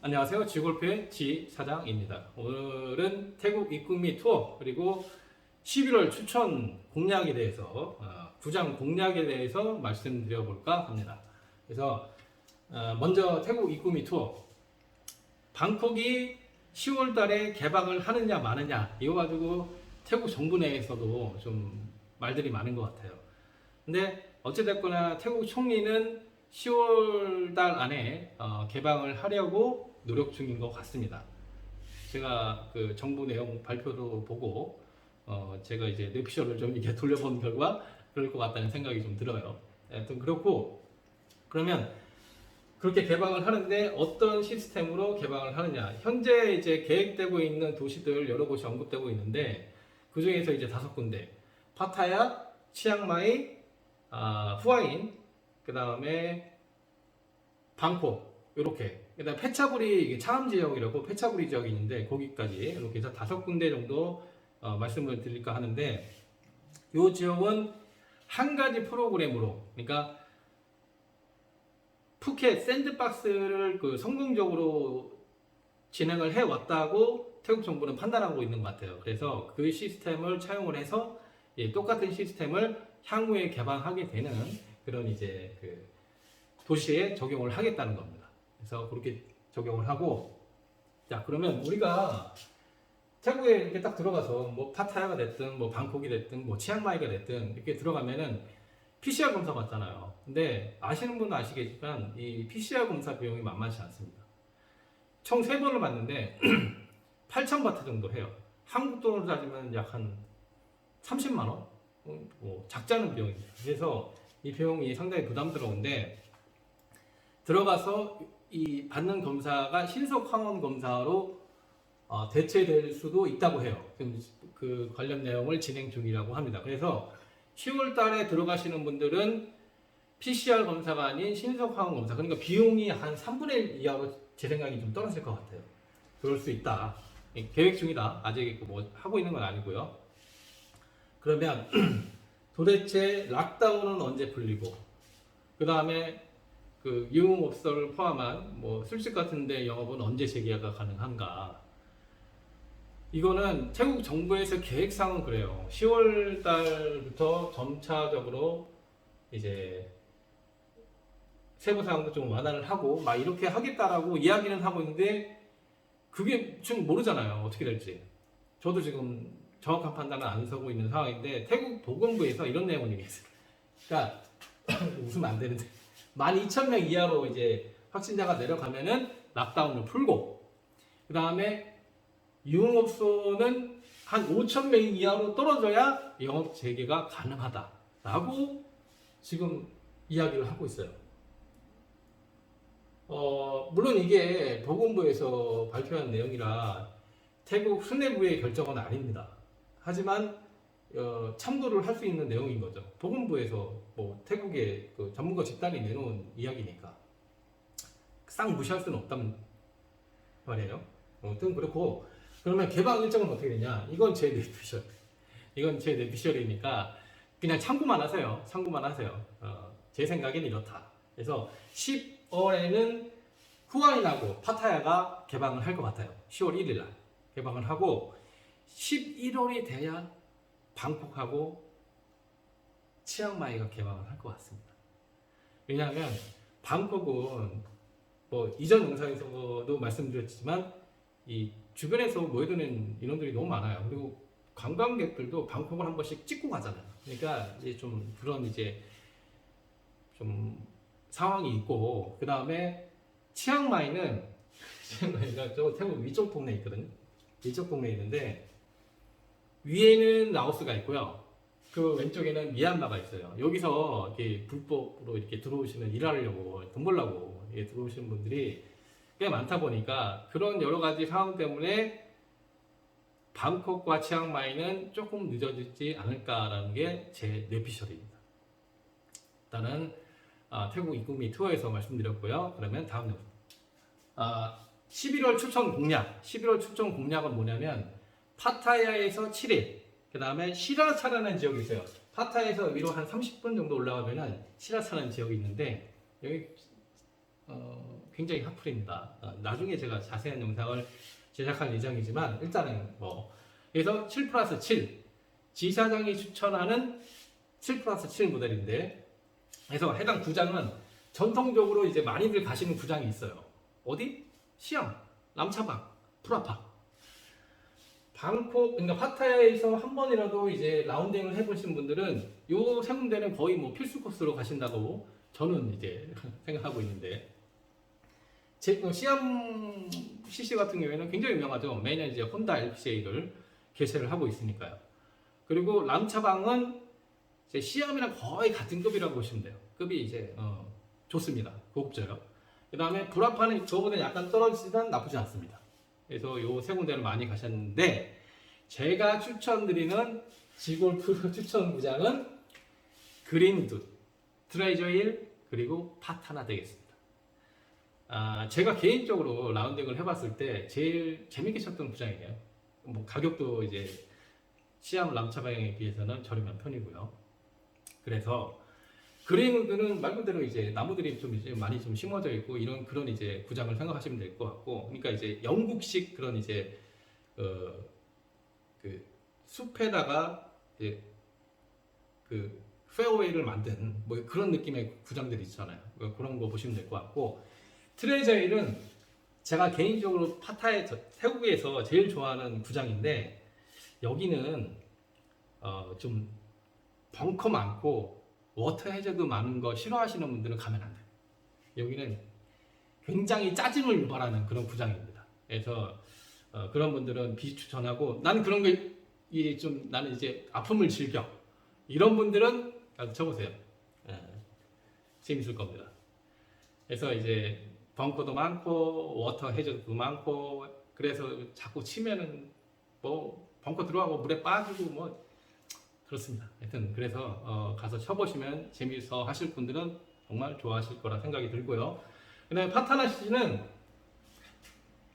안녕하세요. 지골프의 지 사장입니다. 오늘은 태국 입국미 투어 그리고 11월 추천 공략에 대해서 어, 구장 공략에 대해서 말씀드려 볼까 합니다. 그래서 어, 먼저 태국 입국미 투어 방콕이 10월 달에 개방을 하느냐 마느냐 이거 가지고 태국 정부 내에서도 좀 말들이 많은 것 같아요. 근데 어찌됐거나 태국 총리는 10월 달 안에 어, 개방을 하려고 노력 중인 것 같습니다. 제가 그 정부 내용 발표도 보고 어, 제가 이제 뇌피셜을 좀 이렇게 돌려본 결과 그럴 것 같다는 생각이 좀 들어요. 하여튼 그렇고 그러면 그렇게 개방을 하는데 어떤 시스템으로 개방을 하느냐. 현재 이제 계획되고 있는 도시들 여러 곳이 언급되고 있는데 그 중에서 이제 다섯 군데 파타야, 치앙마이, 아, 후아인, 그 다음에 방콕 이렇게 그다음 페차부리 이게 차암 지역이라고 페차부리 지역이 있는데 거기까지 이렇게 해서 다섯 군데 정도 어, 말씀을 드릴까 하는데 이 지역은 한 가지 프로그램으로 그러니까 푸켓 샌드박스를 그 성공적으로 진행을 해 왔다고 태국 정부는 판단하고 있는 것 같아요. 그래서 그 시스템을 차용을 해서 예, 똑같은 시스템을 향후에 개방하게 되는 그런 이제 그 도시에 적용을 하겠다는 겁니다. 그래서 그렇게 적용을 하고 자 그러면 우리가 태국에 이렇게 딱 들어가서 뭐 파타야가 됐든 뭐 방콕이 됐든 뭐 치앙마이가 됐든 이렇게 들어가면은 PCR 검사 받잖아요. 근데 아시는 분은 아시겠지만 이 PCR 검사 비용이 만만치 않습니다. 총세 번을 받는데 8천 바트 정도 해요. 한국 돈으로 따지면 약 한 30만 원? 어, 뭐 않은 비용입니다. 그래서 이 비용이 상당히 부담스러운데 들어가서 이 받는 검사가 신속 항원 검사로 어, 대체될 수도 있다고 해요. 그 관련 내용을 진행 중이라고 합니다. 그래서 10월 달에 들어가시는 분들은 PCR 검사가 아닌 신속 항원 검사. 그러니까 비용이 한 3분의 1 이하로 제 생각이 좀 떨어질 것 같아요. 그럴 수 있다. 예, 계획 중이다. 아직 뭐 하고 있는 건 아니고요. 그러면 도대체 락다운은 언제 풀리고 그 다음에 그 유흥업소를 포함한 뭐 술집 같은데 영업은 언제 재개가 가능한가? 이거는 태국 정부에서 계획상은 그래요. 10월 달부터 점차적으로 이제 세부 사항도 좀 완화를 하고 막 이렇게 하겠다라고 이야기는 하고 있는데 그게 지금 모르잖아요. 어떻게 될지. 저도 지금 정확한 판단은 안 서고 있는 상황인데 태국 보건부에서 이런 내용을 얘기했어요. 그러니까 웃으면 안 되는데 12,000명 이하로 이제 확진자가 내려가면은 락다운을 풀고 그 다음에 유흥업소는 한 5,000명 이하로 떨어져야 영업 재개가 가능하다라고 지금 이야기를 하고 있어요. 어, 물론 이게 보건부에서 발표한 내용이라 태국 수뇌부의 결정은 아닙니다. 하지만 어, 참고를 할 수 있는 내용인 거죠. 보건부에서 뭐 태국의 그 전문가 집단이 내놓은 이야기니까 싹 무시할 수는 없단 말이에요. 아무튼 그렇고 그러면 개방 일정은 어떻게 되냐? 이건 제 뇌피셜. 이건 제 뇌피셜이니까 그냥 참고만 하세요. 참고만 하세요. 어, 제 생각엔 이렇다. 그래서 10월에는 후아인하고 파타야가 개방을 할 것 같아요. 10월 1일 날 개방을 하고 11월이 돼야 방콕하고 치앙마이가 개방을 할 것 같습니다. 왜냐하면 방콕은 뭐 이전 영상에서도 말씀드렸지만 이 주변에서 모여드는 인원들이 너무 많아요. 그리고 관광객들도 방콕을 한 번씩 찍고 가잖아요. 그러니까 이제 좀 그런 이제 좀 상황이 있고 그 다음에 치앙마이는 치앙마이가 저 태국 위쪽 동네에 있거든요. 위쪽 동네에 있는데 위에는 라오스가 있고요. 그 왼쪽에는 미얀마가 있어요. 여기서 이렇게 불법으로 이렇게 들어오시는 일하려고 돈 벌려고 들어오시는 분들이 꽤 많다 보니까 그런 여러 가지 상황 때문에 방콕과 치앙마이는 조금 늦어지지 않을까라는 게 제 뇌피셜입니다. 일단은 아, 태국 입국미 투어에서 말씀드렸고요. 그러면 다음 영상. 아, 11월 추천 공략. 11월 추천 공략은 뭐냐면 파타야에서 7일, 그 다음에 시라차라는 지역이 있어요. 파타야에서 위로 한 30분 정도 올라가면은 시라차라는 지역이 있는데 여기 어, 굉장히 핫플입니다. 어, 나중에 제가 자세한 영상을 제작할 예정이지만 일단은 뭐 그래서 7 플러스 7 지사장이 추천하는 7 플러스 7 모델인데 그래서 해당 구장은 전통적으로 이제 많이들 가시는 구장이 있어요. 어디? 시암, 남차방, 프라파. 방콕, 그러니까 파타야에서 한 번이라도 이제 라운딩을 해보신 분들은 요세 군데는 거의 뭐 필수 코스로 가신다고 저는 이제 생각하고 있는데 제 어, 시암 CC 같은 경우에는 굉장히 유명하죠. 매년 이제 혼다 LPGA를 개최를 하고 있으니까요. 그리고 람차방은 이제 시암이랑 거의 같은 급이라고 보시면 돼요. 급이 이제 어, 좋습니다. 고급져요. 그 다음에 불합파는 저보다 약간 떨어지지만 나쁘지 않습니다. 그래서 요 세 군데를 많이 가셨는데 제가 추천드리는 지골프 추천 구장은 그린우드, 트레저힐 그리고 파타나 되겠습니다. 아, 제가 개인적으로 라운딩을 해봤을 때 제일 재밌게 쳤던 구장이에요. 뭐 가격도 이제 시암 람차방에 비해서는 저렴한 편이고요. 그래서 그린우드는 말 그대로 이제 나무들이 좀 이제 많이 좀 심어져 있고 이런 그런 이제 구장을 생각하시면 될 것 같고, 그러니까 이제 영국식 그런 이제 어, 그 숲에다가 이제 그 페어웨이를 만든 뭐 그런 느낌의 구장들이 있잖아요. 뭐 그런 거 보시면 될 것 같고 트레저힐은 제가 개인적으로 파타의 저- 태국에서 제일 좋아하는 구장인데 여기는 어, 좀 벙커 많고 워터 해저드 많은 거 싫어하시는 분들은 가면 안 돼요. 여기는 굉장히 짜증을 유발하는 그런 구장입니다. 그래서 어, 그런 분들은 비추천하고 나는 그런 게좀 나는 이제 아픔을 즐겨 이런 분들은 쳐보세요. 예, 재밌을 겁니다. 그래서 이제 벙커도 많고 워터 해저도 많고 그래서 자꾸 치면은 뭐 벙커 들어가고 물에 빠지고 뭐 그렇습니다. 하여튼 그래서 어, 가서 쳐보시면 재미있어 하실 분들은 정말 좋아하실 거라 생각이 들고요. 그다음에 파타나 씨는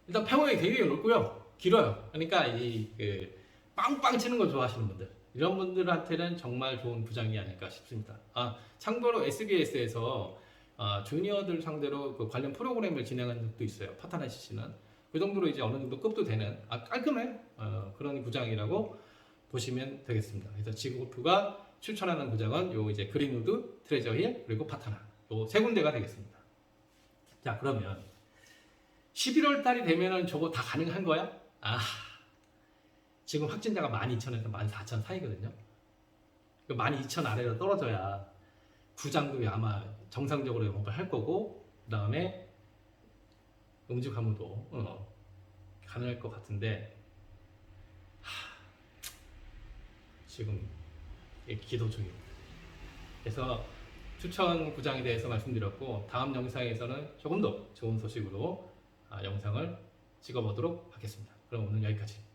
일단 페어웨이 되게 넓고요, 길어요. 그러니까 이 그 빵빵 치는 걸 좋아하시는 분들 이런 분들한테는 정말 좋은 구장이 아닐까 싶습니다. 아 참고로 SBS에서 아, 주니어들 상대로 그 관련 프로그램을 진행한 적도 있어요. 파타나 씨는 그 정도로 이제 어느 정도 급도 되는 아, 깔끔해 어, 그런 구장이라고 보시면 되겠습니다. 그래서 지구골프가 추천하는 구장은 요 이제 그린우드, 트레저힐 그리고 파타나 요 세 군데가 되겠습니다. 자 그러면 11월 달이 되면은 저거 다 가능한 거야? 아 지금 확진자가 12,000에서 14,000 사이거든요. 12,000 아래로 떨어져야 구장도 아마 정상적으로 영업을 할 거고 그 다음에 음주 가무도 어, 가능할 것 같은데 하, 지금 이 기도 중입니다. 그래서 추천 구장에 대해서 말씀드렸고 다음 영상에서는 조금 더 좋은 소식으로 아, 영상을 찍어보도록 하겠습니다. 그럼 오늘 여기까지.